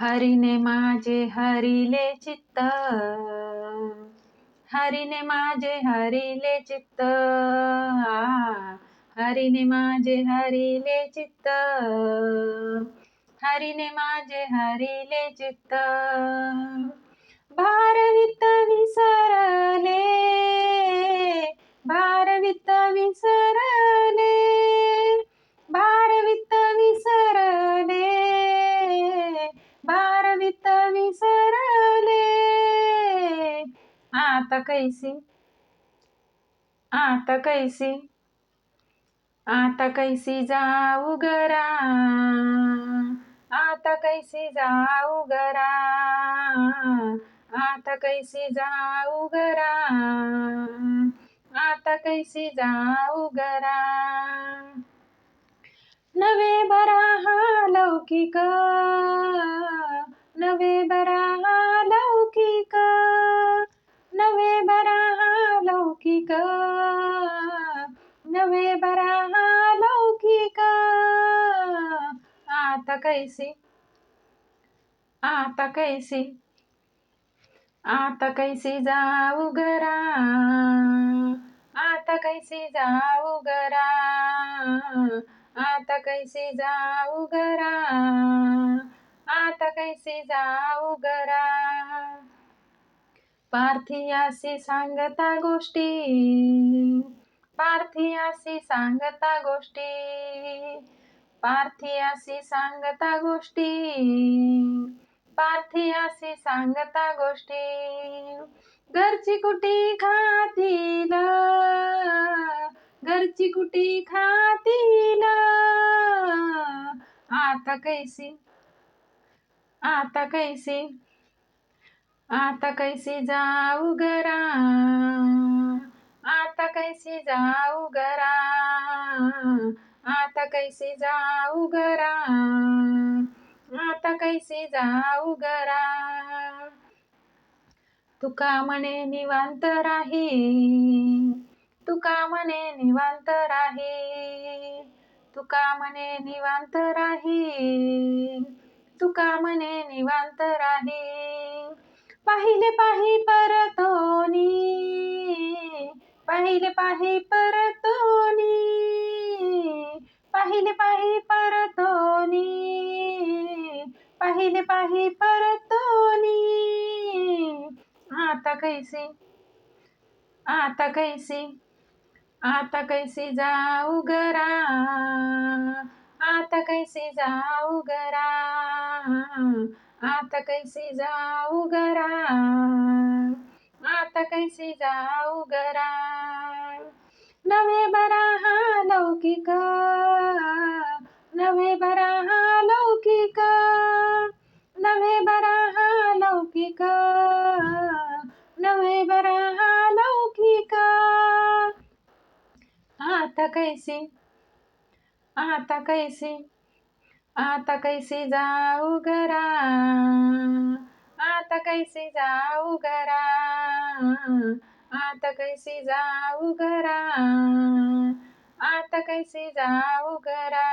हरिने माझे हरिले चित्त. हरिने माझे हरिले चित्त. हरिने माझे हरिले चित्त. हरिने माझे हरिले चित्त. आता कैसी आता कैसी आता कैसी जाऊ गरा आता कैसी जाऊ गरा आता कैसी जाऊ गरा आता कैसी जाऊ गरा नवे बराहा लौकिक नवे बरा नवे बरा लौकिक. आता कैसी? आता कैसी? आता कैसी जाऊ घरा? आता कैसी जाऊ गरा आता कैसी जाऊ घरा? आता कैसी जाऊ गरा पार्थियासी सांगता गोष्टी. पार्थियासी सांगता गोष्टी. पार्थियासी सांगता गोष्टी. पार्थियासी सांगता गोष्टी. घरची कुटी खातील. घरची कुटी खातील. आता कैसी? आता कैसी? आता कैसी जाऊ गरा? आता कैसी जाऊ आता कैसी जाऊ गरा आता कैसी जाऊ गरा तुका म्हणे निवांत राही. तुका म्हणे निवांत राही. तुका म्हणे निवांत राही. तुका म्हणे निवांत राही. पाहिले पाही परतोनी. पाहिले पाही पर पाहिले पाही परतोनी. पाहिले पाही परतोनी. आता कैसी? आता कैसी? आता कैसी जाऊ गरा. आता कैसी जाऊ गरा. आता कैसी जाऊ गरा. आता कैसी जाऊ गरा. नवे बराहा लौकिक आता कैसी आता कैसी आता कैसी जाऊ घरा आता कैसी जाऊ घरा आता कैसी जाऊ घरा आता कैसी जाऊ घरा